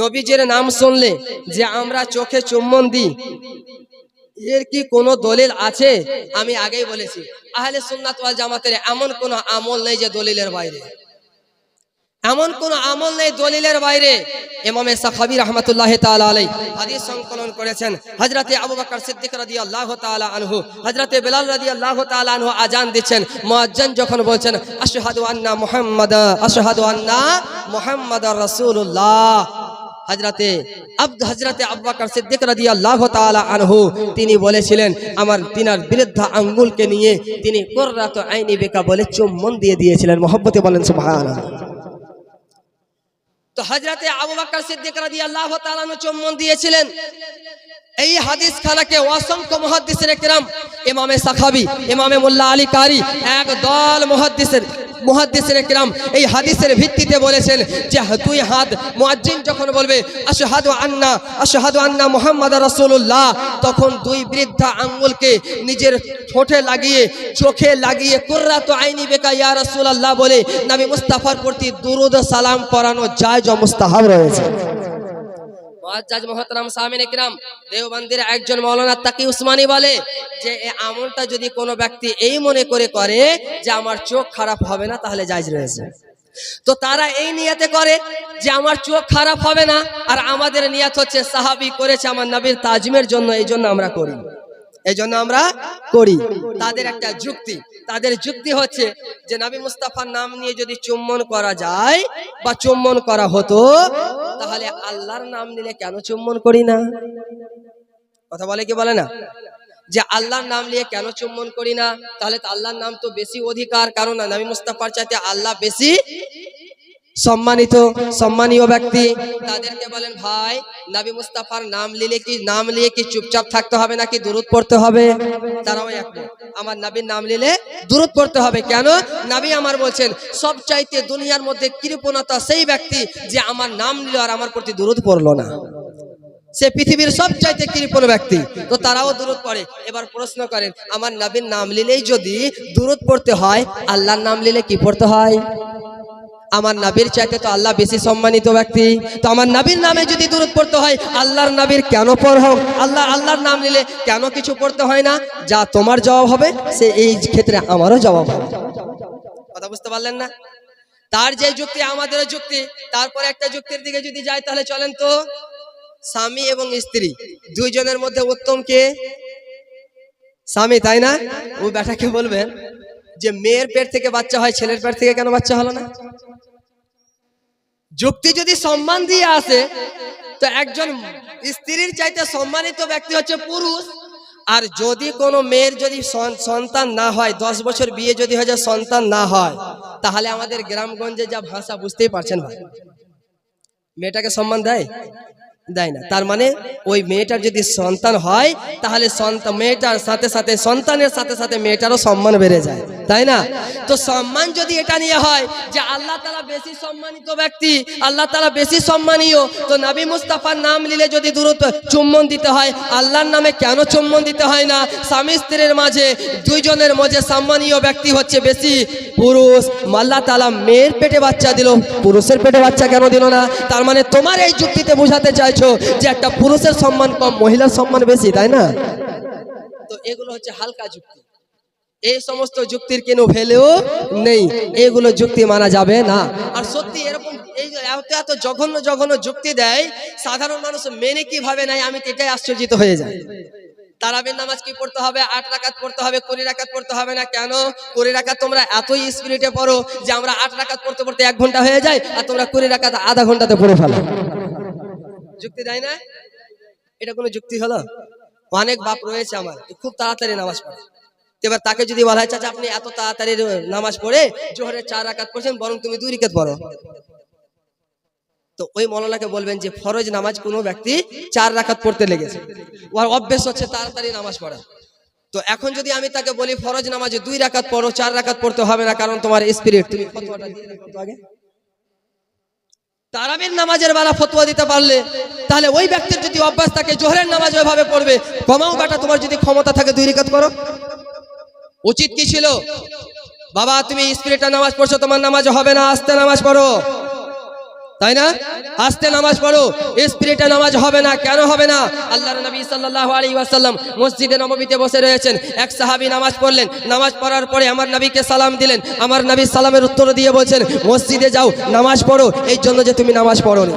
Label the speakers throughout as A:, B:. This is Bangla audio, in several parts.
A: নবীজের নাম শুনলে যে আমরা চোখে চুম্বন দিই, এর কি কোনো দলিল আছে? আমি আগেই বলেছি, আহলে সুন্নাত ওয়াল জামাতের এমন কোনো আমল নেই যে দলিলের বাইরে। এমন কোন আমল নেই দলিলের বাইরে। ইমামে সাখাবি রহমতুল্লাহ তাআলা আলাই হাদিস সংকলন করেছেন হজরতে আবু বকর সিদ্দিক রাদিয়াল্লাহু তাআলা আনহু, হযরতে বেলাল রাদিয়াল্লাহু তাআলা আনহু আজান দিচ্ছেন। মুয়াজ্জিন যখন বলছেন, আশহাদু আন্না মোহাম্মদ, আশহাদু আন্না মুহাম্মাদার রাসূলুল্লাহ। হজরতে আব্দ হজরতে আবু বকর সিদ্দিক রাদিয়াল্লাহু তাআলা আনহু, তিনি বলেছিলেন, আমার তিনার বিরুদ্ধ আঙ্গুলকে নিয়ে তিনি কুররাতু আইনি বেকা বলে চুম্বন দিয়ে দিয়েছিলেন। মহব্বতে বলেন, সুবহানাল্লাহ। তো হজরতে আবু বকর সিদ্দিক রাদিয়াল্লাহু তাআলা চুম্বন দিয়েছিলেন। এই হাদিস খানাকে অসংখ্য মুহাদ্দিসের একরাম, ইমামে সাখাবি, ইমামে মোল্লা আলী কারি, এক দল মুহাদ্দিসের মুহাদ্দিসের একরাম এই হাদিসের ভিত্তিতে বলেছেন যে দুই হাত মুয়াজ্জিন যখন বলবে, আশহাদু আন্না আশহাদু আন্না মুহাম্মাদ রাসূলুল্লাহ, তখন দুই বৃদ্ধা আঙ্গুলকে নিজের ঠোঁটে লাগিয়ে, চোখে লাগিয়ে, কুররাতু আইনি বেকা ইয়া রাসূলুল্লাহ, বলে, নবী মুস্তাফার প্রতি দুরুদ সালাম পরানো জায়েজ ও মুস্তাহাব রয়েছে। ইকরাম একজন উসমানি বলে যে আমলটা যদি কোনো ব্যক্তি এই মনে করে করে যে আমার চোখ খারাপ হবে না, তাহলে জায়েজ রয়েছে। তো তারা এই নিয়াতে করে যে, আমার চোখ খারাপ হবে না, আর আমাদের নিয়াত হচ্ছে সাহাবি করেছে আমার নবীর তাজমের জন্য, এই জন্য আমরা করি। এই জন্য আমরা করি। তাদের একটা যুক্তি। তাদের যুক্তি হচ্ছে যে নবী মুস্তাফার নাম নিয়ে যদি চুম্বন করা যায় বা চুম্বন করা হতো, তাহলে আল্লাহর নাম নিলে কেন চুম্বন করি না? কথা বলে কি বলে না? যে আল্লাহর নাম নিয়ে কেন চুম্বন করি না? তাহলে তো আল্লাহর নাম তো বেশি অধিকার, কারণ নবী মুস্তাফার চাইতে আল্লাহ বেশি সম্মানিত, সম্মানীয় ব্যক্তি, তাদেরকে বলেন, ভাই, নবী মুস্তাফার নাম নিলে কি, নাম নিয়ে কি চুপচাপ থাকতে হবে নাকি দূরত পড়তে হবে? তারাও একমত আমার নবীর নাম নিলে দূরত পড়তে হবে কেন? নবী আমার বলছেন সব চাইতে দুনিয়ার মধ্যে কৃপণতা সেই ব্যক্তি যে আমার নাম নিল আর আমার প্রতি দূরত পড়ল না। সে পৃথিবীর সব চাইতে কৃপণ ব্যক্তি। তো তারাও দূরত পড়ে। এবার প্রশ্ন করেন, আমার নবীর নাম নিলেই যদি দূরত পড়তে হয়, আল্লাহর নাম নিলে কি পড়তে হয়? আমার নাবির চাইতে তো আল্লাহ বেশি সম্মানিত ব্যক্তি। তো আমার নাবির নামে যদি দূরত পড়তে হয়, আল্লাহর নাবির কেন পর হোক? আল্লাহ, আল্লাহর নাম নিলে কেন কিছু পড়তে হয় না? যা তোমার জবাব হবে, সে এই ক্ষেত্রে আমারও জবাব হবে। কথা বুঝতে পারলেন না? তার যে যুক্তি আমাদেরও যুক্তি, তারপরে একটা যুক্তির দিকে যদি যাই, তাহলে চলেন তো। স্বামী এবং স্ত্রী, দুইজনের মধ্যে উত্তম কে? স্বামী, তাই না? ও বেটাকে বলবেন। যে মেয়ের পেট থেকে বাচ্চা হয়, ছেলের পেট থেকে কেন বাচ্চা হলো না? যুক্তি যদি সম্মান দিয়ে আসে, তো একজন স্ত্রীর চাইতে সম্মানিত ব্যক্তি হচ্ছে পুরুষ। আর যদি কোনো মেয়ের যদি সন্তান না হয়, দশ বছর বিয়ে যদি হয়ে যায়, সন্তান না হয়, তাহলে আমাদের গ্রামগঞ্জে যা ভাষা বুঝতেই পারছেন ভাই। মেয়েটাকে সম্মান দেয়? দেয় না। তার মানে ওই মেয়েটার যদি সন্তান হয় তাহলে সন্তান মেয়েটার সাথে সাথে সন্তানের সাথে সাথে মেয়েটারও সম্মান বেড়ে যায়। তাই না? তো সম্মান যদি এটা নিয়ে হয় যে আল্লাহ তালা বেশি সম্মানিত ব্যক্তি আল্লাহ তালা বেশি সম্মানীয় তো নাবি মুস্তাফার নাম নিলে যদি দূরত চুম্বন দিতে হয় আল্লাহর নামে কেন চুম্বন দিতে হয় না? স্বামী স্ত্রীর মাঝে দুইজনের মাঝে সম্মানীয় ব্যক্তি হচ্ছে বেশি পুরুষ। আল্লাহ তালা মেয়ের পেটে বাচ্চা দিল পুরুষের পেটে বাচ্চা কেন দিল না? তার মানে তোমার এই যুক্তিতে বোঝাতে চাইছো যে একটা পুরুষের সম্মান কম, মহিলার সম্মান বেশি, তাই না? তো এগুলো হচ্ছে হালকা যুক্তি। এই সমস্ত যুক্তির কোনো ভ্যালু নেই। এগুলো যুক্তি মানা যাবে না। আর সত্যি এরকম এই এত এত জঘন্য জঘন্য যুক্তি দেয়, সাধারণ মানুষ মেনে কীভাবে নাই আমি এটাই আশ্চর্যিত হয়ে যাই। তারাবির নামাজ কি পড়তে হবে? আট রাকাত পড়তে হবে, কুড়ি রাকাত পড়তে হবে না কেন? কুড়ি রাকাত তোমরা এতই স্পিরিটে পড়ো যে আমরা আট রাকাত পড়তে পড়তে এক ঘণ্টা হয়ে যায়, আর তোমরা কুড়ি রাকাত আধা ঘন্টাতে পড়ে ফেলো। যুক্তি দেয় না? এটা কোনো যুক্তি হলো? অনেক বাপ রয়েছে আমার খুব তাড়াতাড়ি নামাজ পড়ে। এবার তাকে যদি বলা হয়, চাচা, আপনি এত তাড়াতাড়ি নামাজ পড়ে, জোহরের চার রাকাত পড়ছেন, বরং তুমি দুই রিকাত পড়ো। তো ওই মৌলানাকে বলবেন যে, ফরজ নামাজ কোনো ব্যক্তি চার রাকাত পড়তে লেগেছে। ওর অভ্যেস হচ্ছে তাড়াতাড়ি নামাজ পড়া। তো এখন যদি আমি তাকে বলি, ফরজ নামাজে দুই রাকাত পড়ো, চার রাকাত পড়তে হবে না, কারণ তোমার স্পিরিট তুমি আগে? তারাবির নামাজের বেলা ফতোয়া দিতে পারলে, তাহলে ওই ব্যক্তির যদি অভ্যাস থাকে, জোহরের নামাজ ওইভাবে পড়বে। কমাও বেটা, তোমার যদি ক্ষমতা থাকে, দুই রিকাত করো। উচিত কি ছিল? বাবা, তুমি স্পিরিটা নামাজ পড়ছো, তোমার নামাজ হবে না, আস্তে নামাজ পড়ো। তাই না? আসতে নামাজ পড়ো স্পিরিটে নামাজ হবে না, কেন হবে না? আল্লাহ নবী সাল্লাহ আলী ওয়াসাল্লাম মসজিদে নবমীতে বসে রয়েছেন। এক সাহাবি নামাজ পড়লেন। নামাজ পড়ার পরে আমার নবীকে সালাম দিলেন। আমার নবী সালামের উত্তর দিয়ে বলছেন, মসজিদে যাও, নামাজ পড়ো। এই জন্য যে তুমি নামাজ পড়োনি।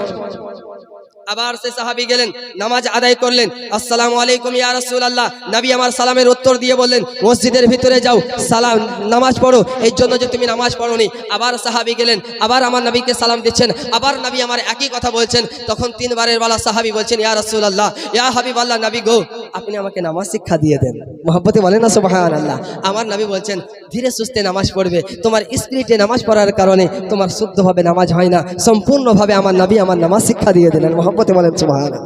A: আবার সে সাহাবি গেলেন, নামাজ আদায় করলেন। আসসালামু আলাইকুম ইয়া রাসূলুল্লাহ। নবী আমার সালামের উত্তর দিয়ে বললেন, মসজিদের ভিতরে যাও, সালাম, নামাজ পড়ো। এই জন্য যে তুমি নামাজ পড়োনি। আবার সাহাবি গেলেন, আবার আমার নবীকে সালাম দিচ্ছেন, আবার নবী আমার একই কথা বলছেন। তখন তিনবারের বেলা সাহাবি বলছেন, ইয়া রাসূলুল্লাহ, ইয়া হাবিবাল্লাহ, নবী গো আপনি আমাকে নামাজ শিক্ষা দিয়ে দেন। মোহাম্মতে বলেন না, সুবহানাল্লাহ। আমার নাবি বলছেন, ধীরে সুস্থে নামাজ পড়বে। তোমার স্পিরিটে নামাজ পড়ার কারণে তোমার শুদ্ধভাবে নামাজ হয় না। সম্পূর্ণভাবে আমার নাবী আমার নামাজ শিক্ষা দিয়ে দিলেন। মোহাম্মতে বলেন, সুবহানাল্লাহ।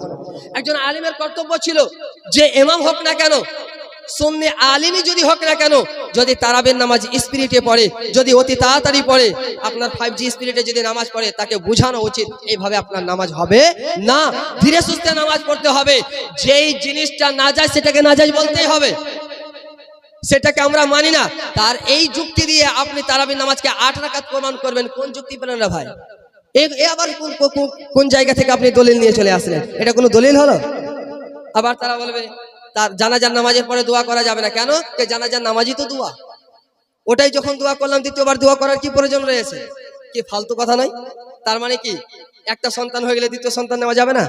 A: একজন আলিমের কর্তব্য ছিল যে এমাম হোক না কেন সুন্নি আলিমই যদি হোক না কেন, যদি তারাবের নামাজ স্পিরিটে পড়ে, যদি অতি তাড়াতাড়ি পড়ে, আপনার ফাইভ জি স্পিরিটে যদি নামাজ পড়ে, তাকে বোঝানো উচিত এইভাবে আপনার নামাজ হবে না। ধীরে সুস্থে নামাজ পড়তে হবে। যেই জিনিসটা না যায়, সেটাকে না যায় বলতেই হবে। সেটাকে আমরা মানি না। তার এই যুক্তি দিয়ে আপনি তারাবির নামাজকে আট রাকাত প্রমাণ করবেন। কোন যুক্তি পেলেন না ভাই? এ- আবার কোন জায়গা থেকে আপনি দলিল নিয়ে চলে আসলেন? এটা কোনো দলিল হলো? আবার তারা বলবে তার জানাজার নামাজের পরে দোয়া করা যাবে না। কেন? জানাজার নামাজই তো দোয়া। ওটাই যখন দোয়া করলাম, দ্বিতীয়বার দোয়া করার কি প্রয়োজন রয়েছে? কি ফালতু কথা নয়? তার মানে কি? একটা সন্তান হয়ে গেলে দ্বিতীয় সন্তান নেওয়া যাবে না?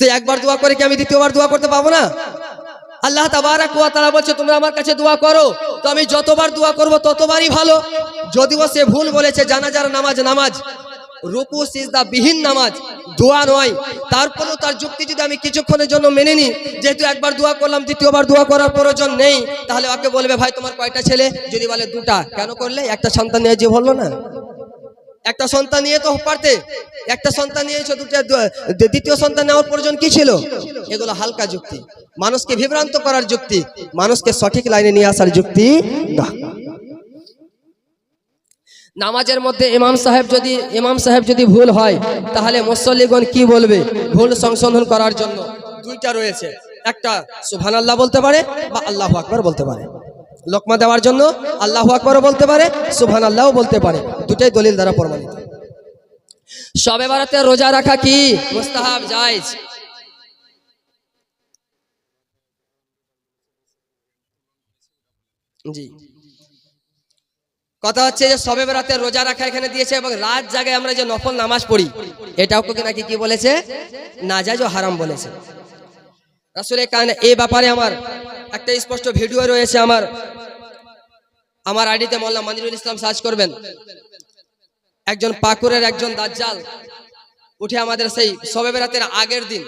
A: তো একবার দোয়া করে কি আমি দ্বিতীয়বার দোয়া করতে পাবো না? আল্লাহ তাবারাক ওয়া তাআলা বলছে, তোমরা আমার কাছে দোয়া করো। তো আমি যতবার দোয়া করব, ততবারই ভালো। যদিও সে ভুল বলেছে, জানাজার নামাজ নামাজ, রুকু, সিজদা বিহীন নামাজ। দোয়া নয়। তারপরেও তার যুক্তি যদি আমি কিছুক্ষণের জন্য মেনে নিই, যেহেতু একবার দোয়া করলাম, দ্বিতীয়বার দোয়া করার প্রয়োজন নেই, তাহলে ওকে বলবে, ভাই, তোমার কয়টা ছেলে? যদি বলে, দুটা। কেন করলে? একটা সন্তান নিয়ে যে বলল না? একটা সন্তান নিয়ে তো পারতে। একটা সন্তান নিয়েছো দুটা দ্বিতীয় সন্তান নেওয়ার প্রয়োজন কি ছিল? এগুলো হালকা যুক্তি। মানুষকে বিভ্রান্ত করার যুক্তি। মানুষকে সঠিক লাইনে নিয়ে আসার যুক্তি না। নামাজের মধ্যে ইমাম সাহেব যদি, ইমাম সাহেব যদি ভুল হয়, তাহলে মুসল্লিগণ কি বলবে? ভুল সংশোধন করার জন্য দুইটা রয়েছে। একটা সুহান আল্লাহ বলতে পারে বা আল্লাহ আকবার বলতে পারে। লোকমা দেওয়ার জন্য আল্লাহ আকবারও বলতে পারে সুহান আল্লাহও বলতে পারে। দুটাই দলিল দ্বারা প্রমাণিত। সবে বারাতে রোজা রাখা কি? মুস্তাহাব, জায়েজ। জি। কথা হচ্ছে যে সবে বেড়াতে রোজা রাখা এখানে দিয়েছে এবং রাত জায়গায় আমরা যে নফল নামাজ পড়ি, এটাও কি নাকি কি বলেছে? না যায় হারাম বলেছে। আসলে কারণে এই ব্যাপারে আমার একটা স্পষ্ট ভিডিও রয়েছে আমার। আমার আইডিতে মোল্লা মানিরুল ইসলাম সার্চ করবেন। একজন পাকুরের একজন দাজ্জাল উঠে আমাদের সেই সবে বেড়াতের আগের দিন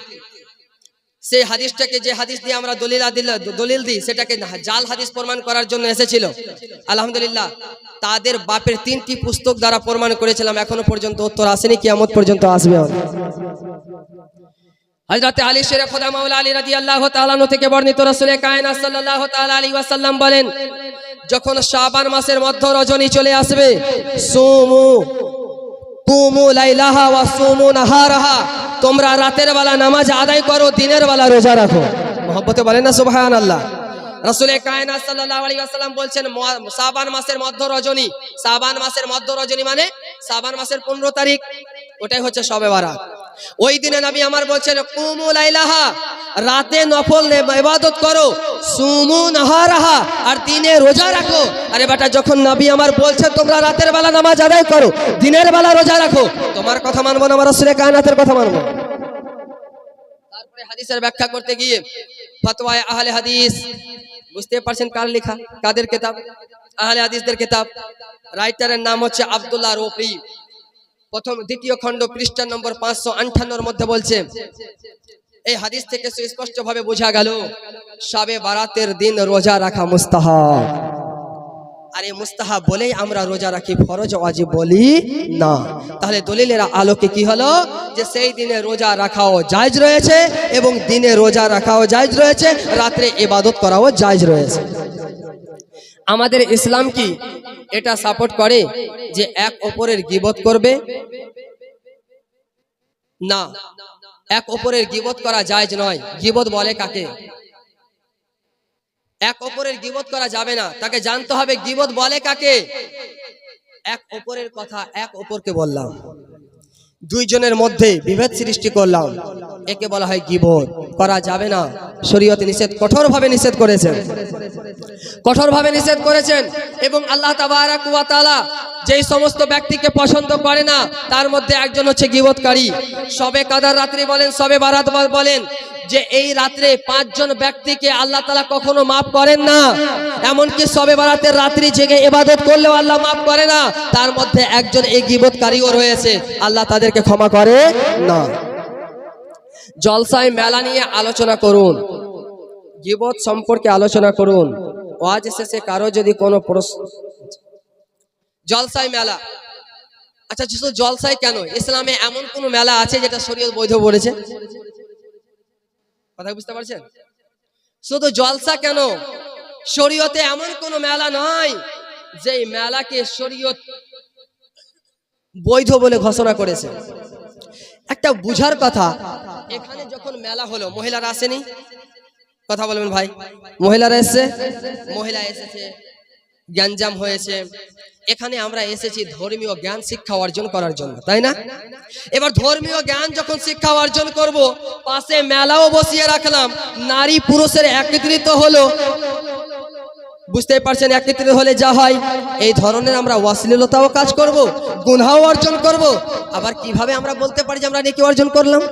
A: সেই হাদিসটাকে যে হাদিস দিয়ে আমরা দলিল আদিল দলিল দিই, সেটাকে জাল হাদিস প্রমাণ করার জন্য এসেছিল। আলহামদুলিল্লাহ, তাদের বাপের তিনটি পুস্তক দ্বারা প্রমাণ করেছিলাম, এখনও পর্যন্ত উত্তর আসেনি, কিয়ামত পর্যন্ত আসবে। হযরত আলী শের খোদা মাওলা আলী তাআলা আনহু থেকে বর্ণিত রাসূলে আলাইহি ওয়াসাল্লাম বলেন, যখন শাবান মাসের মধ্য রজনী চলে আসবে, সুমু কুমু লাইলাহা ওয়া সুমু নাহারাহা। তোমরা রাতের বেলা নামাজ আদায় করো, দিনের বেলা রোজা রাখো। মহব্বতে বলেন না, সুবহানাল্লাহ। আল্লাহ কায়নাত সাল্লাল্লাহু আলাইহি ওয়াসাল্লাম বলছেন সাবান মাসের মধ্য রজনী। সাবান মাসের মধ্য রজনী মানে সাবান মাসের 15 তারিখ। ওটাই হচ্ছে সবে বারাত। ওই দিনে নবী আমার বলছেন, কুমু লাইলাহা, রাতে নফল ইবাদত করো, সুমু নাহারাহা, আর দিনে রোজা রাখো। আরে বেটা, যখন নবী আমার বলছেন তোমরা রাতের বেলা নামাজ আদায় করো, দিনের বেলা রোজা রাখো। তোমার কথা মানবো না, আমার রাসূলের কায়নাতের কথা মানবো। তারপরে হাদিসের ব্যাখ্যা করতে গিয়ে ফতোয়ায়ে আহলে হাদিস, বুঝতে পারছেন কার লেখা? কাদের কিতাব? আহলে হাদিসদের কিতাব। রাইটারের নাম হচ্ছে আব্দুল্লাহ রফি। প্রথম দ্বিতীয় খণ্ড পৃষ্ঠা নম্বর পাঁচশো আটান্নর মধ্যে বলছে, এই হাদিস থেকে সুস্পষ্ট ভাবে বোঝা গেল, সবে বারাতের দিন রোজা রাখা মুস্তাহাব। আর এই মুস্তাহাব বলেই আমরা রোজা রাখি, ফরজ ওয়াজিব বলি না। তাহলে দলিলের আলোকে কি হলো? যে সেই দিনে রোজা রাখাও জায়জ রয়েছে এবং দিনে রোজা রাখাও জায়জ রয়েছে, রাত্রে ইবাদত করাও জায়জ রয়েছে। আমাদের ইসলাম কি? এটা সাপোর্ট করে যে এক অপরের গিবত করবে? না। এক অপরের গিবত করা জায়েজ নয়। গিবত বলে কাকে? এক অপরের গিবত করা যাবে না। তাকে জানতে হবে গিবত বলে কাকে? এক অপরের কথা এক অপরকে বললাম। দুইজনের মধ্যে বিভেদ সৃষ্টি করলাম। একে বলা হয় গিবত করা যাবে না। শরীয়তে নিষেধ, কঠোরভাবে নিষেধ করেছেন। কঠোরভাবে নিষেধ করেছেন এবং আল্লাহ তাবারাক ওয়া তাআলা যেই সমস্ত ব্যক্তিকে পছন্দ করে না, তার মধ্যে একজন হচ্ছে গিবতকারী। সবে কাদার রাত্রি বলেন, সবে বারাত বলেন যে এই রাত্রে পাঁচজন ব্যক্তিকে আল্লাহ তালা কখনো মাফ করেন না। এমনকি সবে বারাতের রাত্রি জেগে এবাদত করলেও আল্লাহ মাফ করে না। তার মধ্যে একজন এই গিবতকারীও রয়েছে। আল্লাহ তাদেরকে ক্ষমা করে না। জলসায় মেলা নিয়ে আলোচনা করুন। গিবত সম্পর্কে আলোচনা করুন। ওয়াজ শেষে কারও যদি কোনো প্রশ্ন জলসাই মেলা। আচ্ছা শুধু জলসাই কেন? ইসলামে এমন কোন মেলা আছে যেটা শরীয়ত বৈধ বলেছে? কথা বুঝতে পারছেন? শুধু জলসা কেন? শরীয়তে এমন কোন মেলা নয় যে মেলাকে শরীয়ত বৈধ বলে ঘোষণা করেছে। একটা বুঝার কথা, এখানে যখন মেলা হলো, মহিলারা আসেনি? কথা বলবেন ভাই। মহিলারা এসছে? মহিলা এসেছে। জ্ঞানজাম হয়েছে। এখানে আমরা এসেছি ধর্মীয় জ্ঞান শিক্ষা অর্জন করার জন্য, তাই না? এবার ধর্মীয় জ্ঞান যখন শিক্ষা অর্জন করব, পাশে মেলাও বসিয়ে রাখলাম, নারী পুরুষের একত্রিত হলো। বুঝতেই পারছেন, একত্রিত হলে যা হয়, এই ধরনের আমরা অশ্লীলতাও কাজ করব, গুনহাও অর্জন করব। আবার কীভাবে আমরা বলতে পারি যে আমরা নেকি অর্জন করলাম?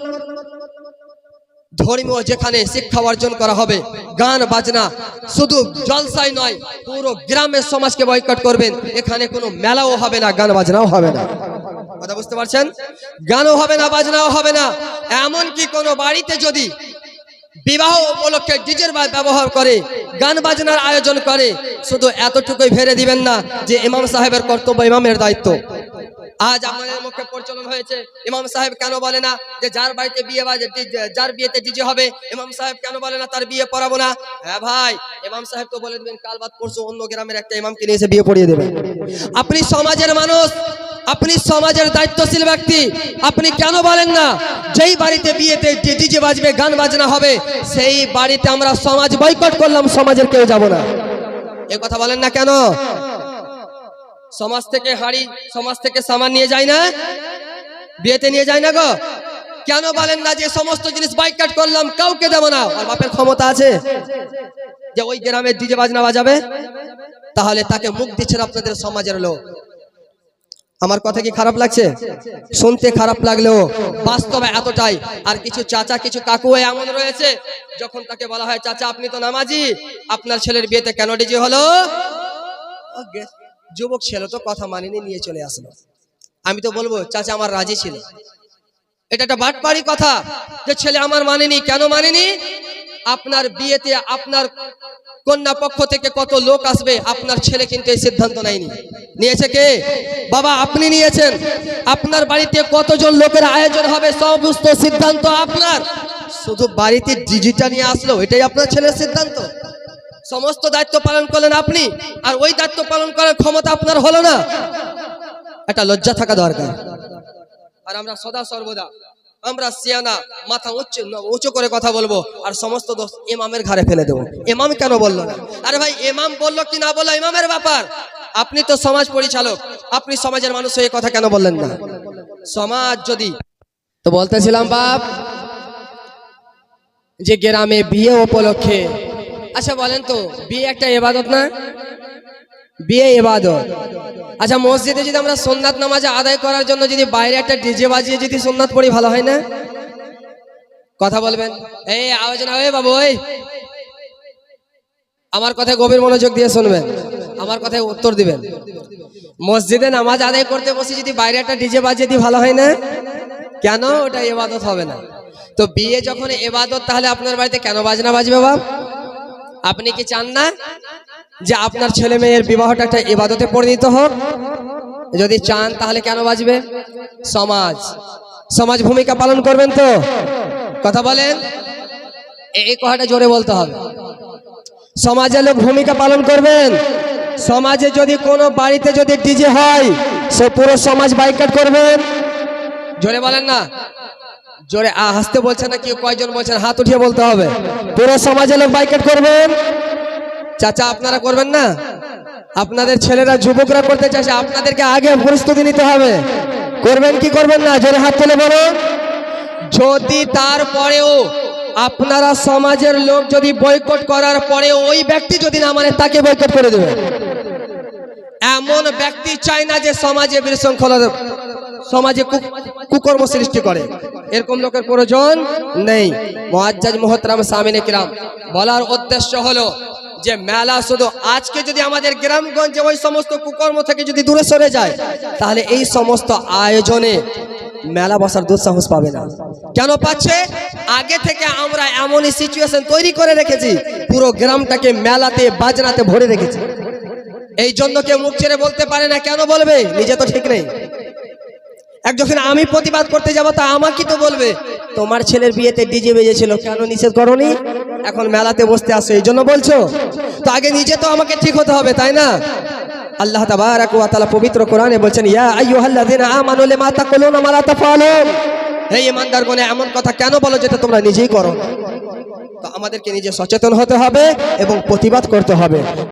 A: ধর্মীয় যেখানে শিক্ষা অর্জন করা হবে, গান, বাজনা, শুধু জলসাই নয়, পুরো গ্রামের সমাজকে বয়কট করবেন, এখানে কোনো মেলাও হবে না, গান, বাজনাও হবে না। কথা বুঝতে পারছেন? গানও হবে না, বাজনাও হবে না। এমন কি কোনো বাড়িতে যদি বিবাহ উপলক্ষে ডিজের ব্যবহার করে, গান, বাজনার আয়োজন করে, শুধু এতটুকুই ভেরে দিবেন না যে ইমাম সাহেবের কর্তব্য, ইমামের দায়িত্ব। আজ আমাদের মুখে প্রচলন হয়েছে। ইমাম সাহেব কেন বলে না যে যার বাড়িতে বিয়ে যার বিয়েতে ডিজে হবে, ইমাম সাহেব কেন বলে না তার বিয়ে পড়াবো না? হ্যাঁ ভাই, ইমাম সাহেব তো বলে দিবেন, কাল বাদ পরশু অন্য গ্রামের একটা ইমামকে নিয়ে এসে বিয়ে পড়িয়ে দেবেন আপনি সমাজের মানুষ, আপনি সমাজের দায়িত্বশীল ব্যক্তি, আপনি কেন বলেন না? যেই বাড়িতে বিয়েতে ডিজে বাজবে, গান বাজনা হবে, সেই বাড়িতে আমরা সমাজ বয়কট করলাম, সমাজের কেউ যাব না। এ কথা বলেন না কেন? সমাজ থেকে হাড়ি, সমাজ থেকে সামান নিয়ে যায় না? বিয়েতে নিয়ে যায় না গো? কেন বলেন না যে সমস্ত জিনিস বাইকাট করলাম, কাউকে দেবো না? আর বাপের ক্ষমতা আছে? যে ওই গ্রামে ডিজে বাজনা বাজাবে? তাহলে তাকে মুখ দিচ্ছেন আপনাদের সমাজের লোক। আমার কথা কি খারাপ লাগছে? শুনতে খারাপ লাগলেও বাস্তবে এতটাই। আর কিছু চাচা, কিছু কাকু এমন রয়েছে, যখন তাকে বলা হয়, চাচা, আপনি তো নামাজি। আপনার ছেলের বিয়েতে কেন ডিজে হলো? যুবক ছেলে তো কথা মানিনি নিয়ে চলে আসলো। আমি তো বলব, চাচা আমার রাজি ছিল। এটা একটা বাটপাড়ি কথা যে ছেলে আমার মানেনি। কেন মানেনি? আপনার বিয়েতে আপনার কন্যা পক্ষ থেকে কত লোক আসবে, আপনার ছেলে কিন্তু এই সিদ্ধান্ত নেয়নি। নিয়েছে কে? বাবা, আপনি নিয়েছেন। আপনার বাড়িতে কতজন লোকের আয়োজন হবে সমস্ত সিদ্ধান্ত আপনার। শুধু বাড়িতে ডিজিটা নিয়ে আসলো, এটাই আপনার ছেলের সিদ্ধান্ত। সমস্ত দায়িত্ব পালন করলেন আপনি, আর ওই দায়িত্ব পালন করার ক্ষমতা আপনার হলো না। একটা লজ্জা থাকা দরকার। আর আমরা সদা সর্বদা, আমরা সিয়ানা, মাথা উচ্চ, উঁচু করে কথা বলব, আর সমস্ত দোষ ইমামের ঘাড়ে ফেলে দেবো। ইমাম কেন বলল না? আরে ভাই, ইমাম বলল কি না বলল? ইমামের ব্যাপার। আপনি তো সমাজ পরিচালক, আপনি সমাজের মানুষ হয়ে কথা কেন বললেন না? সমাজ যদি তো বলতেছিলাম, বাপ, যে গ্রামে বিয়ে উপলক্ষে আচ্ছা বলেন তো, বিয়ে একটা এবাদত না? বিয়ে এবাদত। আচ্ছা মসজিদে যদি আমরা সোননাথ নামাজ আদায় করার জন্য যদি বাইরে একটা ডিজে বাজিয়ে যদি সোননাথ পড়ি, ভালো হয় না? কথা বলবেন। এই আলোচনা হয়ে বাবু ওই আমার কথায় গভীর মনোযোগ দিয়ে শুনবেন। আমার কথায় উত্তর দিবেন। মসজিদে নামাজ আদায় করতে বসে যদি বাইরে একটা ডিজে বাজিয়ে দিই, ভালো হয় না? কেন? ওটা এবাদত হবে না। তো বিয়ে যখন এবাদত, তাহলে আপনার বাড়িতে কেন বাজনা বাজবে, বাপ? আপনি কি চান না যে আপনার ছেলে মেয়ের বিবাহটা একটা ইবাদতে পরিণত হোক? যদি চান, তাহলে কেন বাজবে? সমাজ। সমাজ ভূমিকা পালন করবেন তো? কথা বলেন? এই কথাটা জোরে বলতে হবে। সমাজের লোক ভূমিকা পালন করবেন। সমাজে যদি কোনো বাড়িতে যদি ডিজে হয়, সে পুরো সমাজ বাইকাট করবেন জোরে বলেন না। জোরে আ হাসতে বলছেন না কি কয়জন বলছেন? হাত উঠিয়ে বলতে হবে। পুরো সমাজের লোক বাইকেট করবেন? চাচা আপনারা করবেন না? আপনাদের ছেলেরা যুবকরা করতে চাইছে আপনাদেরকে আগে প্রস্তুতি নিতে হবে।
B: করবেন কি করবেন না? জোরে হাত তুলে বলো।
A: যদি তারপরেও আপনারা সমাজের লোক যদি বয়কট করার পরে ওই ব্যক্তি যদি না মানে
B: তাকে বয়কট করে দেবে।
A: এমন ব্যক্তি চাই না যে সমাজে বিশৃঙ্খলা সমাজে কুকর্ম সৃষ্টি করে। এরকম লোকের প্রয়োজন নেই। মোয়াজ্জাজ মোহতরাম সামিনে কিরাম। বলার উদ্দেশ্য হলো যে মেলা শুধু আজকে যদি আমাদের গ্রামগঞ্জে ওই সমস্ত কুকর্ম থেকে যদি দূরে সরে যায়, তাহলে এই সমস্ত আয়োজনে মেলা বসার দুঃসাহস পাবে না। কেন পাচ্ছে? আগে থেকে আমরা এমনই সিচুয়েশন তৈরি করে রেখেছি, পুরো গ্রামটাকে মেলাতে বাজনাতে ভরে রেখেছি। এই জন্য কেউ মুখ ছেড়ে বলতে পারে না, কেন বলবে? নিজে তো ঠিক নেই। এক যখন আমি প্রতিবাদ করতে যাব, তা আমাকে তো বলবে। তোমার ছেলের বিয়েতে ডিজে বেজেছিল, কেন নিষেধ করনি? এখন মেলাতে বসতে আসো, এই জন্য বলছো? তো আগে নিজে তো আমাকে ঠিক হতে হবে, তাই না? আল্লাহ তাবারাক পবিত্র কোরআনে বলছেন, ইয়া আইয়ুহাল্লাযিনা আমানু লিমা তাকুলুনা মা লা তাফআলুন। হে ইমানদারগণ এমন কথা কেন বলো যেটা তোমরা নিজেই করো তো আমাদেরকে নিজে সচেতন হতে হবে এবং প্রতিবাদ করতে হবে।